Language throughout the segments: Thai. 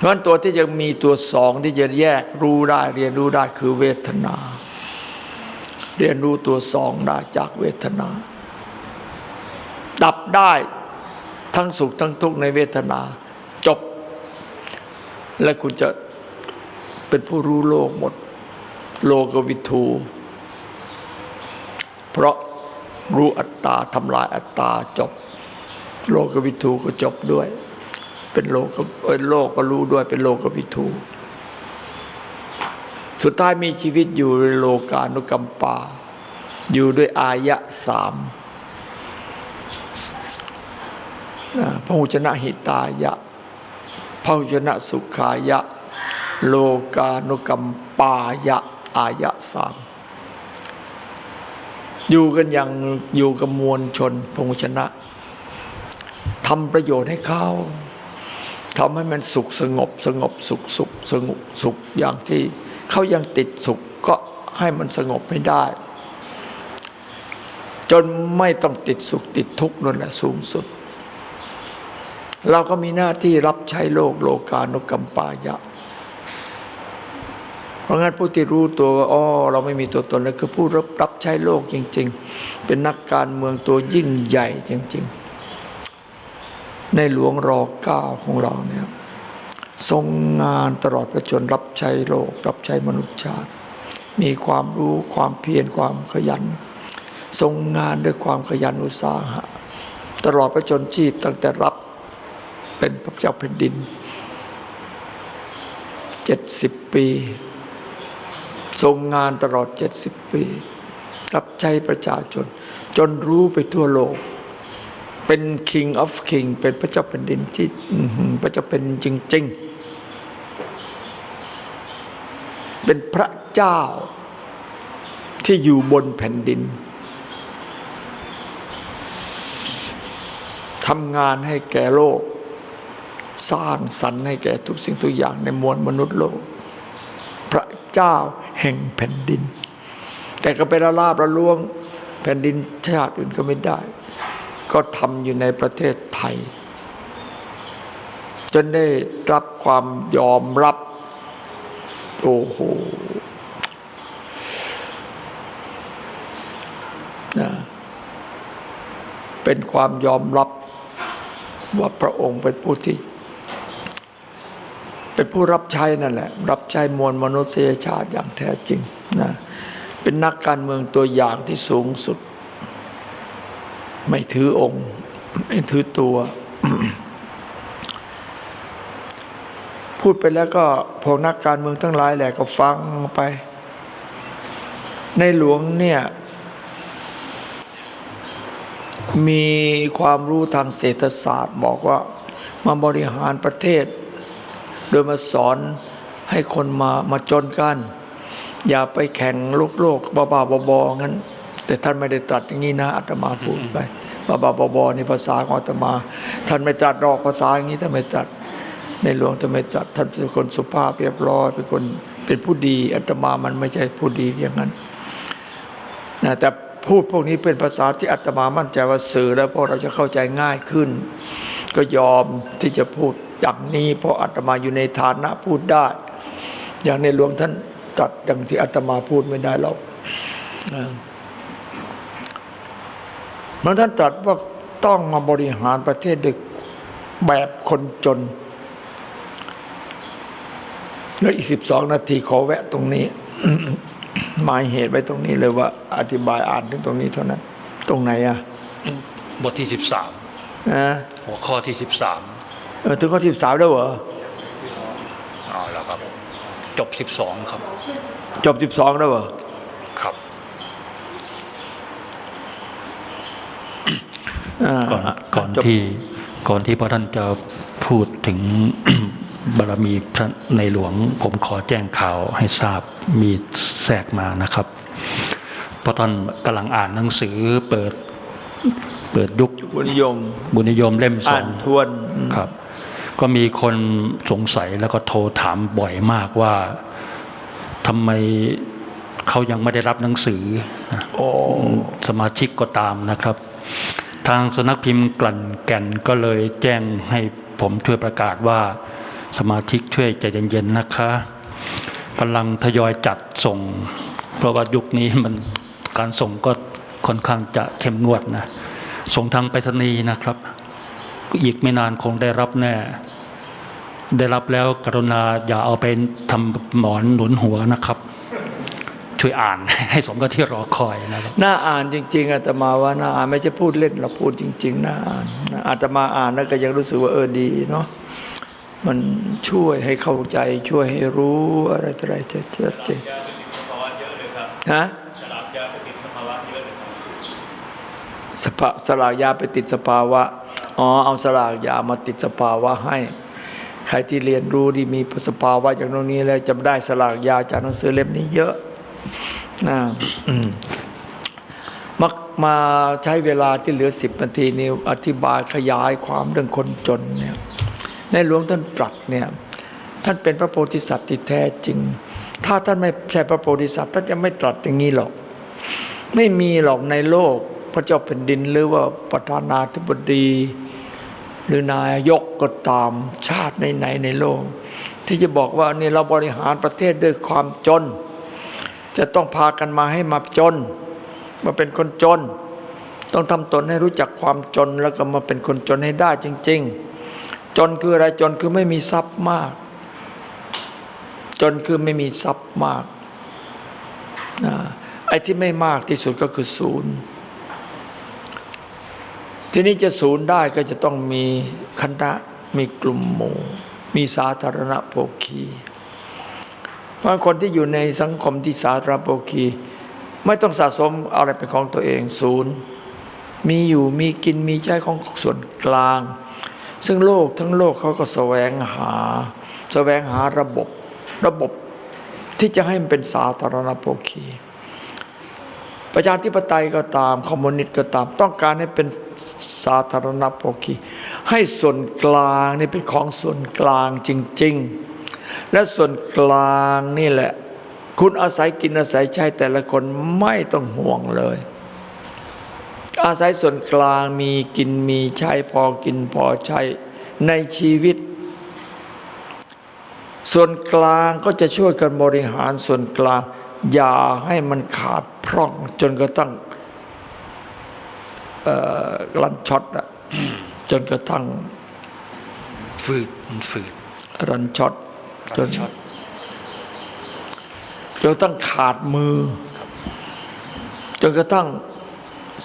เพราะฉะนั้นตัวที่จะมีตัวสองที่จะแยกรู้ได้เรียนรู้ได้คือเวทนา เรียนรู้ตัวสองได้จากเวทนา ดับได้ทั้งสุขทั้งทุกข์ในเวทนา จบ และคุณจะเป็นผู้รู้โลกหมด โลกวิทู เพราะรู้อัตตาทำลายอัตตาจบ โลกวิทูก็จบด้วย เป็นโลกเอ้ยโลกก็รู้ด้วยเป็นโลกวิทูสุดท้ายมีชีวิตอยู่ในโลกานุกรรมปา อยู่ด้วยอายะสามพระหุชนะหิตายะพระหุชนะสุขายะ โลกานุกรรมปายะอายะสามอยู่กันอย่างอยู่กับมวลชนพระหุชนะทำประโยชน์ให้เขา ทำให้มันสุขสงบสงบสุขสุขสงบสุขอย่างที่เขายังติดสุขก็ให้มันสงบให้ได้ จนไม่ต้องติดสุขติดทุกข์นั่นแหละสูงสุด เราก็มีหน้าที่รับใช้โลกโลกานุกรรมปายะ เพราะงั้นผู้ที่รู้ตัวว่าอ๋อเราไม่มีตัวตนแล้วคือผู้รับรับใช้โลกจริง ๆ เป็นนักการเมืองตัวยิ่งใหญ่จริง ๆ ในหลวงรอเก้าของเราเนี่ยทรงงานตลอดประชนรับใช้โลก รับใช้มนุษยชาติ มีความรู้ความเพียรความขยัน ทรงงานด้วยความขยันอุตสาหะ ตลอดประชนชีพตั้งแต่รับเป็นพระเจ้าแผ่นดินเจ็ดสิบปี ทรงงานตลอดเจ็ดสิบปี รับใช้ประชาชน จนรู้ไปทั่วโลก เป็น King of King เป็นพระเจ้าแผ่นดินที่พระเจ้าเป็นจริง ๆ เป็นพระเจ้าที่อยู่บนแผ่นดินทำงานให้แก่โลก สร้างสรรค์ให้แก่ทุกสิ่งทุกอย่างในมวลมนุษย์โลก พระเจ้าแห่งแผ่นดิน แต่ก็เป็นละลาบละล้วงแผ่นดินชาติอื่นก็ไม่ได้ ก็ทำอยู่ในประเทศไทย จนได้รับความยอมรับ โอ้โหนะเป็นความยอมรับว่าพระองค์เป็นผู้ที่ เป็นผู้รับใช้นั่นแหละ รับใช้มวลมนุษยชาติอย่างแท้จริงนะเป็นนักการเมืองตัวอย่างที่สูงสุด ไม่ถือองค์ ไม่ถือตัว พูดไปแล้วก็พวกนักการเมืองทั้งหลายแหละก็ฟังไป ในหลวงเนี่ย มีความรู้ทางเศรษฐศาสตร์ บอกว่ามาบริหารประเทศ โดยมาสอนให้คนมามาจนกัน อย่าไปแข่งโลกโลกบ้าๆบอๆงั้น แต่ท่านไม่ได้ตรัสอย่างนี้นะอาตมาพูดไปบ้าๆบอๆนี่ภาษาของอาตมา ท่านไม่ตรัสดอกภาษาอย่างนี้ท่านไม่ตรัสในหลวงท่านไม่ตรัสท่านเป็นคนสุภาพเรียบร้อยเป็นคนเป็นผู้ดีอาตมามันไม่ใช่ผู้ดีอย่างนั้นนะแต่พูดพวกนี้เป็นภาษาที่อาตมามั่นใจว่าสื่อแล้วพวกเราจะเข้าใจง่ายขึ้น ก็ยอมที่จะพูดอย่างนี้ เพราะอาตมาอยู่ในฐานะพูดได้ อย่างในหลวงท่านตรัดอย่างที่อาตมาพูดไม่ได้หรอก มันท่านตรัสว่าต้องมาบริหารประเทศด้วยแบบคนจนแล้วอีกสิบสองนาทีขอแวะตรงนี้หมายเหตุไว้ตรงนี้เลยว่า อธิบายอ่านถึงตรงนี้เท่านั้น ตรงไหนอะบทที่สิบสามนะหัวข้อที่สิบสามเออถึงข้อที่สามแล้วเหรอเอาแล้วครับ จบสิบสองครับ จบสิบสองแล้วเหรอ ครับ อ่า ก่อนก่อนจบที่ก่อนที่พระท่านจะพูดถึงบารมีพระในหลวง ผมขอแจ้งข่าวให้ทราบมีแทรกมานะครับเพราะท่านกำลังอ่านหนังสือเปิดเปิดยุคบุญนิยม บุญนิยมเล่มสออ่างนทวนครับ ก็มีคนสงสัยแล้วก็โทรถามบ่อยมากว่าทำไมเขายังไม่ได้รับหนังสือนะโอ้สมาชิกก็ตามนะครับ ทางสนักพิมพ์กลั่นแก่นก็เลยแจ้งให้ผมช่วยประกาศว่าสมาธิช่วยใจเย็นๆนะคะกำลังทยอยจัดส่ง เพราะว่ายุคนี้มันการส่งก็ค่อนข้างจะเข้มงวดนะส่งทางไปรษณีย์นะครับ อีกไม่นานคงได้รับแน่ ได้รับแล้วกรุณาอย่าเอาไปทำหมอนหนุนหัวนะครับ ช่วยอ่านให้สมกับที่รอคอยนะครับน่าอ่านจริง ๆอาตมาว่าน่าอ่านไม่ใช่พูดเล่นเราพูดจริง ๆน่าอ่านอาตมาอ่านแล้วก็ยังรู้สึกว่าเออดีเนาะมันช่วยให้เข้าใจช่วยให้รู้อะไรต่ออะไรจะจะจะฮะสภาสลากยาไปติดสภาวะอ๋อเอาสลากยามาติดสภาวะให้ ใครที่เรียนรู้ที่มีสภาวะอย่างตรงนี้แล้วจะได้สลากยาจากหนังสือเล่มนี้เยอะ มักมาใช้เวลาที่เหลือสิบนาทีนี้อธิบายขยายความเรื่องคนจนเนี่ยในหลวงท่านตรัสเนี่ยท่านเป็นพระโพธิสัตว์ที่แท้จริง ถ้าท่านไม่ใช่พระโพธิสัตว์ท่านจะไม่ตรัสอย่างนี้หรอก ไม่มีหรอกในโลกพระเจ้าแผ่นดินหรือว่าประธานาธิบดี หรือนายกก็ตามชาติไหนๆในโลก ที่จะบอกว่านี่เราบริหารประเทศด้วยความจน จะต้องพากันมาให้มาจน มาเป็นคนจน ต้องทำตนให้รู้จักความจนแล้วก็มาเป็นคนจนให้ได้จริง ๆ จนคืออะไรจนคือไม่มีทรัพย์มาก จนคือไม่มีทรัพย์มากนะไอ้ที่ไม่มากที่สุดก็คือศูนย์ทีนี้จะศูนย์ได้ก็จะต้องมีคณะมีกลุ่มหมู่ มีสาธารณโภคี เพราะคนที่อยู่ในสังคมที่สาธารณโภคีไม่ต้องสะสมอะไรเป็นของตัวเองศูนย์ มีอยู่มีกินมีใช้ของส่วนกลาง ซึ่งโลกทั้งโลกเขาก็แสวงหา แสวงหาระบบระบบที่จะให้มันเป็นสาธารณโภคีประชาธิปไตยก็ตามคอมมิวนิสต์ก็ตาม ต้องการให้เป็นสาธารณโภคีให้ส่วนกลางนี่เป็นของส่วนกลางจริง ๆ และส่วนกลางนี่แหละ คุณอาศัยกินอาศัยใช้แต่ละคนไม่ต้องห่วงเลย อาศัยส่วนกลางมีกินมีใช้พอกินพอใช้ในชีวิต ส่วนกลางก็จะช่วยกันบริหารส่วนกลาง อย่าให้มันขาดพร่องจนกระทั่งเอ่อลันช็อตอะจนกระทั่งฝืดมันฝืดรันช็อต จนช็อตจนกระทั่งขาดมือ จนกระทั่ง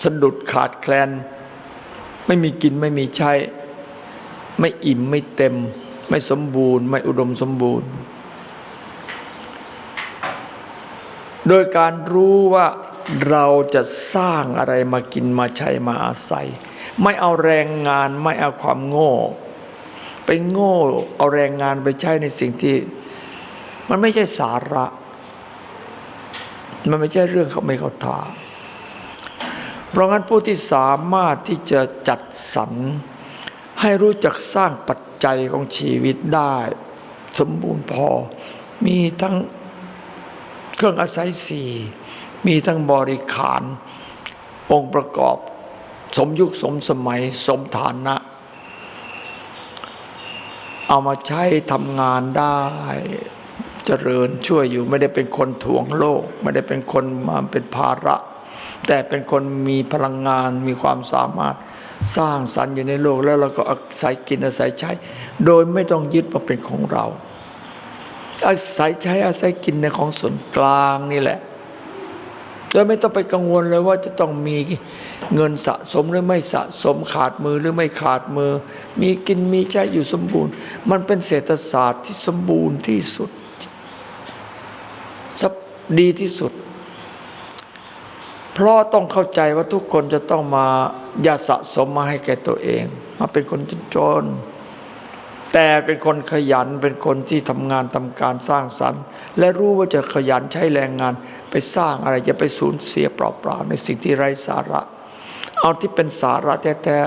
สะดุดขาดแคลน ไม่มีกินไม่มีใช้ ไม่อิ่มไม่เต็ม ไม่สมบูรณ์ ไม่อุดมสมบูรณ์ โดยการรู้ว่าเราจะสร้างอะไรมากินมาใช้มาอาศัย ไม่เอาแรงงานไม่เอาความโง่ ไปโง่เอาแรงงานไปใช้ในสิ่งที่ มันไม่ใช่สาระ มันไม่ใช่เรื่องเขาไม่เขาทาเพราะงั้นผู้ที่สามารถที่จะจัดสรรให้รู้จักสร้างปัจจัยของชีวิตได้ สมบูรณ์พอ มีทั้งเครื่องอาศัยสี่มีทั้งบริขารองค์ประกอบ สมยุคสมสมัย สมฐานะ เอามาใช้ทำงานได้เจริญช่วยอยู่ไม่ได้เป็นคนถ่วงโลก ไม่ได้เป็นคนมาเป็นภาระ แต่เป็นคนมีพลังงานมีความสามารถสร้างสรรค์อยู่ในโลกแล้วเราก็อาศัยกินอาศัยใช้ โดยไม่ต้องยึดมาเป็นของเรา อาศัยใช้อาศัยกินในของส่วนกลางนี่แหละ โดยไม่ต้องไปกังวลเลยว่าจะต้องมีเงินสะสมหรือไม่สะสมขาดมือหรือไม่ขาดมือ มีกินมีใช้อยู่สมบูรณ์ มันเป็นเศรษฐศาสตร์ที่สมบูรณ์ที่สุดสดีที่สุด เพราะต้องเข้าใจว่าทุกคนจะต้องมาอย่าสะสมมาให้แก่ตัวเอง มาเป็นคนจนแต่เป็นคนขยันเป็นคนที่ทำงานทำการสร้างสรรค์ และรู้ว่าจะขยันใช้แรงงาน ไปสร้างอะไรจะไปสูญเสียเปล่าๆในสิ่งที่ไร้สาระ เอาที่เป็นสาระแท้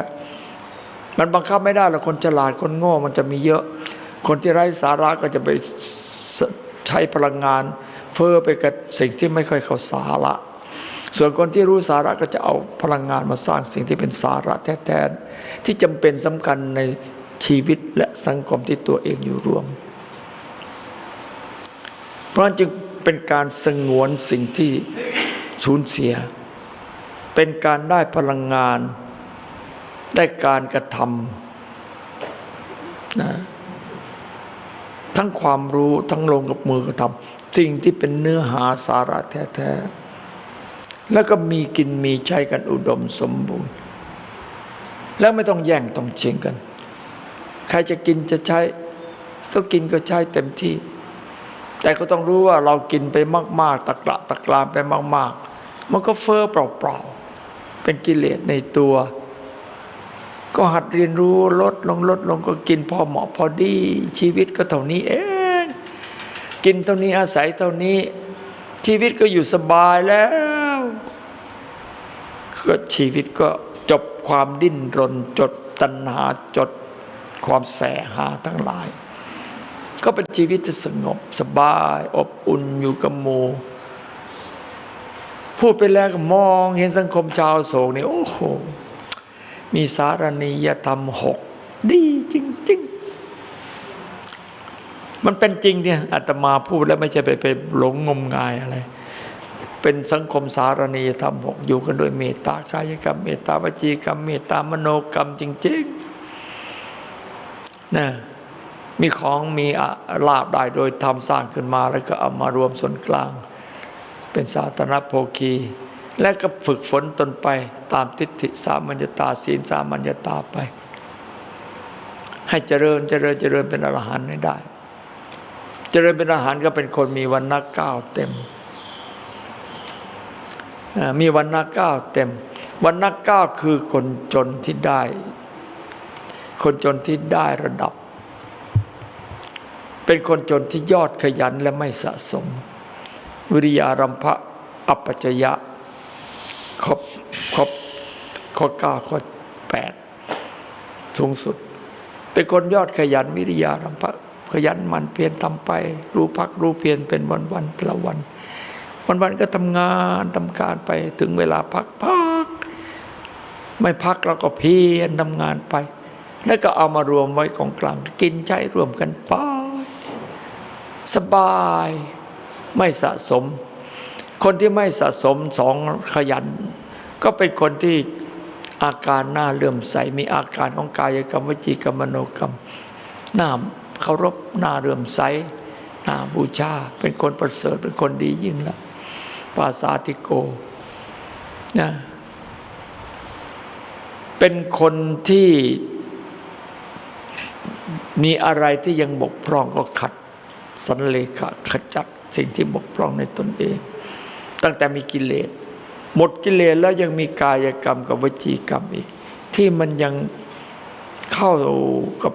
ๆมันบังคับไม่ได้หรอกคนฉลาดคนโง่มันจะมีเยอะ คนที่ไร้สาระก็จะไปใช้พลังงาน เฟ้อไปกับสิ่งที่ไม่ค่อยเข้าสาระ ส่วนคนที่รู้สาระก็จะเอาพลังงานมาสร้างสิ่งที่เป็นสาระแท้ๆที่จำเป็นสำคัญในชีวิตและสังคมที่ตัวเองอยู่รวม เพราะฉะนั้นจึง เป็นการสงวนสิ่งที่สูญเสีย เป็นการได้พลังงาน ได้การกระทำนะทั้งความรู้ทั้งลงกับมือกระทำสิ่งที่เป็นเนื้อหาสาระแท้ๆแล้วก็มีกินมีใช้กันอุดมสมบูรณ์ แล้วไม่ต้องแย่งต้องเชิงกัน ใครจะกินจะใช้ ก็กินก็ใช้เต็มที่ แต่ก็ต้องรู้ว่าเรากินไปมาก ๆ ตะกละตะกรามไปมาก ๆ มันก็เฟ้อเปล่าๆเป็นกิเลสในตัว ก็หัดเรียนรู้ลดลงลดลงก็กินพอเหมาะพอดีชีวิตก็เท่านี้เองกินเท่านี้อาศัยเท่านี้ ชีวิตก็อยู่สบายแล้วก็ชีวิตก็จบความดิ้นรนจดตัณหาจดความแสหาทั้งหลาย ก็เป็นชีวิตที่สงบสบาย อบอุ่นอยู่กับหมูพูดไปแล้วก็มองเห็นสังคมชาวโศกนี่โอ้โห มีสารณียธรรมหกดีจริง ๆ มันเป็นจริงเนี่ยอาตมาพูดแล้วไม่ใช่ไปไปหลงงมงายอะไร เป็นสังคมสารณียธรรมหกอยู่กันโดยเมตตากายกรรม เมตตาวจีกรรม เมตตามโนกรรมจริงๆนะ มีของมีลาบได้โดยทำสร้างขึ้นมาแล้วก็เอามารวมส่วนกลาง เป็นสาธารณโภคี และก็ฝึกฝนตนไปตามทิฏฐิสามัญญตาศีลสามัญญตาไป ให้เจริญเจริญเจริญเป็นอรหันต์ให้ได้ เจริญเป็นอรหันต์ก็เป็นคนมีวันนักก้าวเต็ม มีวันนักก้าวเต็ม วันนักก้าวคือคนจนที่ได้ คนจนที่ได้ระดับ เป็นคนจนที่ยอดขยันและไม่สะสม วิริยารัมภะอัปปัจยะครบครบข้อเก้าข้อแปดสูงสุด เป็นคนยอดขยันวิริยารัมภะขยันมันเพียรทำไป รู้พักรู้เพียรเป็นวันวันๆละวัน วันวันก็ทำงานทำการไปถึงเวลาพักพัก ไม่พักเราก็เพียรทำงานไป แล้วก็เอามารวมไว้ของกลางกินใช้รวมกันไป สบายไม่สะสม คนที่ไม่สะสมสองขยัน ก็เป็นคนที่อาการหน้าเลื่อมใส มีอาการของกายกรรมวจีกรรมมโนกรรมหน้าเคารพหน้าเลื่อมใสหน้าบูชา เป็นคนประเสริฐเป็นคนดียิ่งละปาสาติโกนะเป็นคนที่มีอะไรที่ยังบกพร่องก็ขัด สันเลขะขจัดสิ่งที่บกพร่องในตนเอง ตั้งแต่มีกิเลสหมดกิเลสแล้วยังมีกายกรรมกับวจีกรรมอีก ที่มันยังเข้ากับ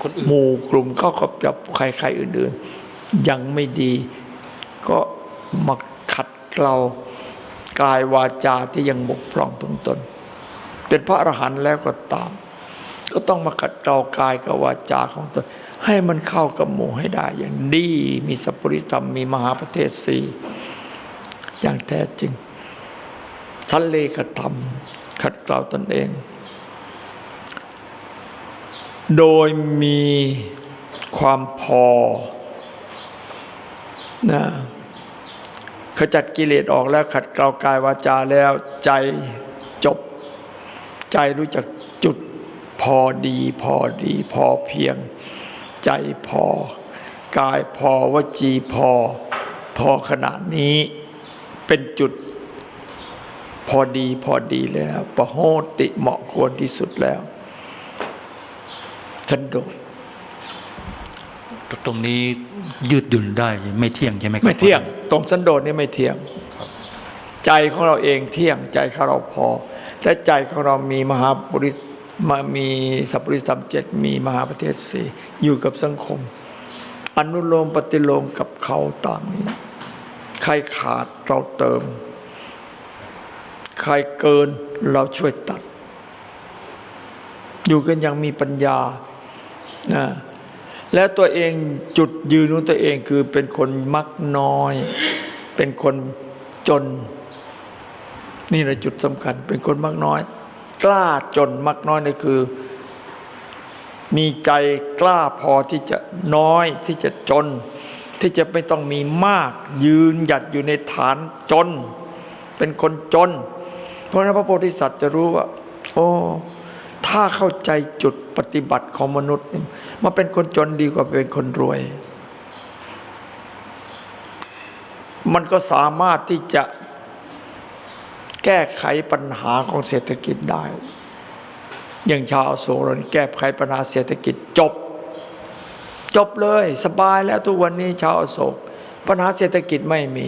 คนหมู่กลุ่มเข้ากับกับใครๆอื่นๆ ยังไม่ดีก็มาขัดเกลากายวาจาที่ยังบกพร่องตรงตน เป็นพระอรหันต์แล้วก็ตาม ก็ต้องมาขัดเกลากายกับวาจาของตน ให้มันเข้ากับหมู่ให้ได้ อย่างดีมีสัพพุริธรรมมีมหาประเทศสีอย่างแท้จริงทันเลกธรรมขัดเกลาตนเอง โดยมีความพอนะขจัดกิเลสออกแล้วขัดเกลากายวาจาแล้วใจจบ ใจรู้จักจุดพอดีพอดีพอเพียง ใจพอ กายพอวจีพอ พอขนาดนี้เป็นจุดพอดีพอดีแล้วปะโหติเหมาะควรที่สุดแล้วสันโดษตรงนี้ยืดหยุ่นได้ไม่เที่ยงใช่ไหมครับไม่เที่ยง ตรงสันโดษนี่ไม่เที่ยงใจของเราเองเที่ยงใจของเราพอและใจของเรามีมหาบุริส มามีสัพพุริสธรรมเจ็ดมีมหาประเทศสี่อยู่กับสังคม อนุโลมปฏิโลมกับเขาตามนี้ ใครขาดเราเติม ใครเกินเราช่วยตัด อยู่กันอย่างมีปัญญานะและตัวเองจุดยืนของตัวเองคือเป็นคนมักน้อย เป็นคนจน นี่แหละจุดสำคัญ เป็นคนมักน้อย กล้าจนมักน้อยนี่คือ มีใจกล้าพอที่จะน้อยที่จะจน ที่จะไม่ต้องมีมาก ยืนหยัดอยู่ในฐานจน เป็นคนจน เพราะนั้นพระโพธิสัตว์จะรู้ว่า โอ้ถ้าเข้าใจจุดปฏิบัติของมนุษย์มาเป็นคนจนดีกว่าเป็นคนรวย มันก็สามารถที่จะ แก้ไขปัญหาของเศรษฐกิจได้ อย่างชาวโศกเรานี่แก้ไขปัญหาเศรษฐกิจจบ จบเลยสบายแล้วทุกวันนี้ชาวโศกปัญหาเศรษฐกิจไม่มี